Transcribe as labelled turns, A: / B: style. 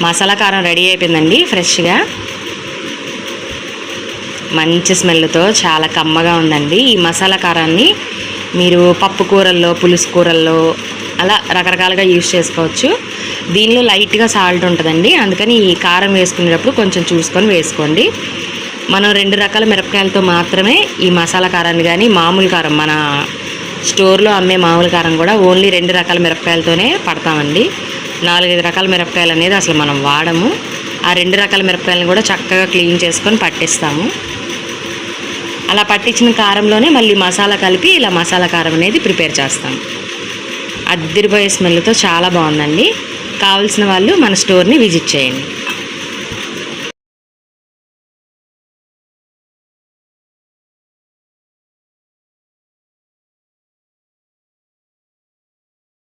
A: మసాలా కారం రెడీ అయిపోయిందండి ఫ్రెష్గా. మంచి స్మెల్తో చాలా కమ్మగా ఉందండి ఈ మసాలా కారాన్ని. మీరు పప్పు కూరల్లో పులుసు కూరల్లో అలా రకరకాలుగా యూజ్ చేసుకోవచ్చు. దీనిలో లైట్గా సాల్ట్ ఉంటుందండి అందుకని ఈ కారం వేసుకునేటప్పుడు కొంచెం చూసుకొని వేసుకోండి. మనం రెండు రకాల మిరపకాయలతో మాత్రమే ఈ మసాలా కారాన్ని కానీ మామూలు కారం మన స్టోర్లో అమ్మే మామూలు కారం కూడా ఓన్లీ రెండు రకాల మిరపకాయలతోనే పడతామండి. నాలుగైదు రకాల మిరపకాయలు అనేది అసలు మనం వాడము. ఆ రెండు రకాల మిరపకాయలను కూడా చక్కగా క్లీన్ చేసుకొని పట్టిస్తాము. అలా పట్టించిన కారంలోనే మళ్ళీ మసాలా కలిపి ఇలా మసాలా కారం అనేది ప్రిపేర్ చేస్తాం. అద్దరిపోయే స్మెల్తో చాలా బాగుందండి. కావాల్సిన వాళ్ళు మన స్టోర్ని విజిట్ చేయండి.